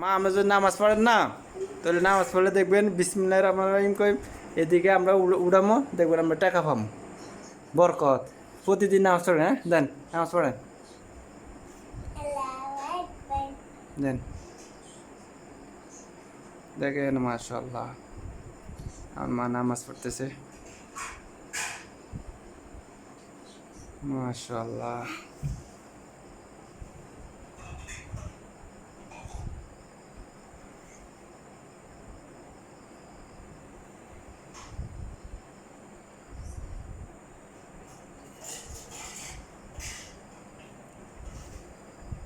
মা, আমরা যদি নামাজ পড়েন না, তাহলে নামাজ পড়লে দেখবেন বিসমিল্লাহ রহমান রহিম কই এদিকে আমরা উড়- উড়ামো, দেখবেন আমরা টাকা পাবো বরকত। প্রতিদিন নামাজ পড়েন হ্যাঁ? দেন, নামাজ পড়েন। দেন। দেখেন মাশাল্লাহ আমার মা নামাজ পড়তেছে। মাশাল্লাহ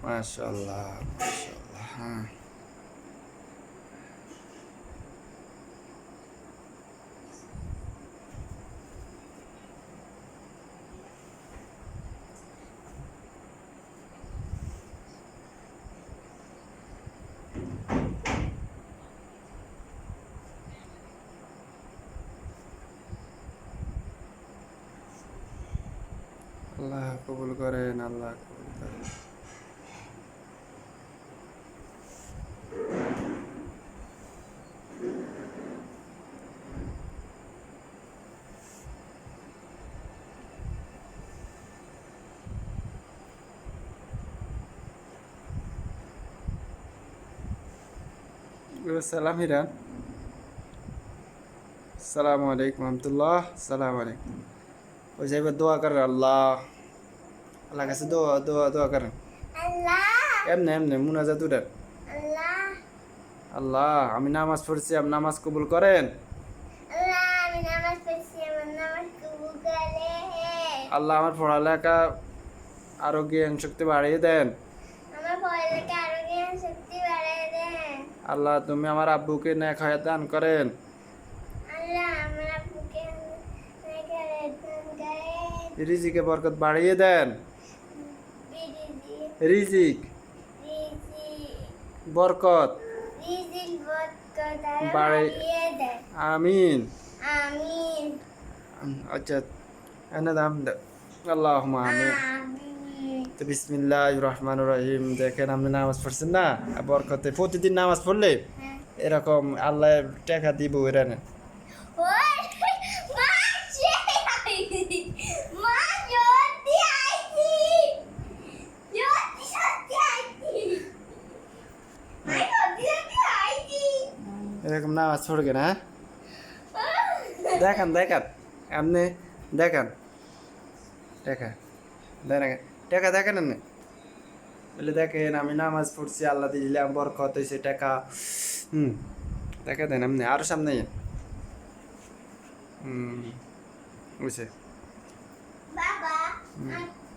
মাশাল্লাহ মাশাল্লাহ হ্যাঁ আল্লাহ কবুল করেন আল্লাহ কবুল করেন সালাম হিরান সালামু আলাইকুম রহমতুল্লাহ সালাম আলাইকুম। ওই যে দোয়া করেন আল্লাহ। আল্লাহ কাছে দোয়া দোয়া দোয়া করেন। এমনি এমনি মুনাজাত উঠেন। আল্লাহ। আমি নামাজ পড়ছি আপনি নামাজ কবুল করেন? আল্লাহ আমার পড়ালেখা আরও জ্ঞান শক্তি বাড়িয়ে দেন। আমার পড়ালেখা আরও জ্ঞান শক্তি বাড়ায় দেন আল্লাহ তুমি আমার আব্বুকে হয়ে দান করেন। রিজিকে বরকত বাড়িয়ে দেন। রিজিক। রিজি বরকত আমিন। আচ্ছা এনে দাম আল্লাহ আমিন। তো বিসমিল্লাহ রহমান রহিম। দেখেন আপনি নামাজ পড়ছেন না? বরকতে। প্রতিদিন নামাজ পড়লে হ্যাঁ এরকম আল্লাহ টাকা দিব এরা না। ওই মা আইছি মা জলদি আইছি জলদি সত্যি আইছি মা জলদি সত্যি আইছি এরকম নামাজ পড়বে না দেখান দেখান। আপনি দেখান দেখা দেখেন টাকা দেখেন না? বলে দেখেন আমি নামাজ পড়ছি আল্লাহ দিলাম বরকত হয়েছে টাকা। হুম দেখা দেন আপনি আরও সামনে। হুম। বুঝছে বাবা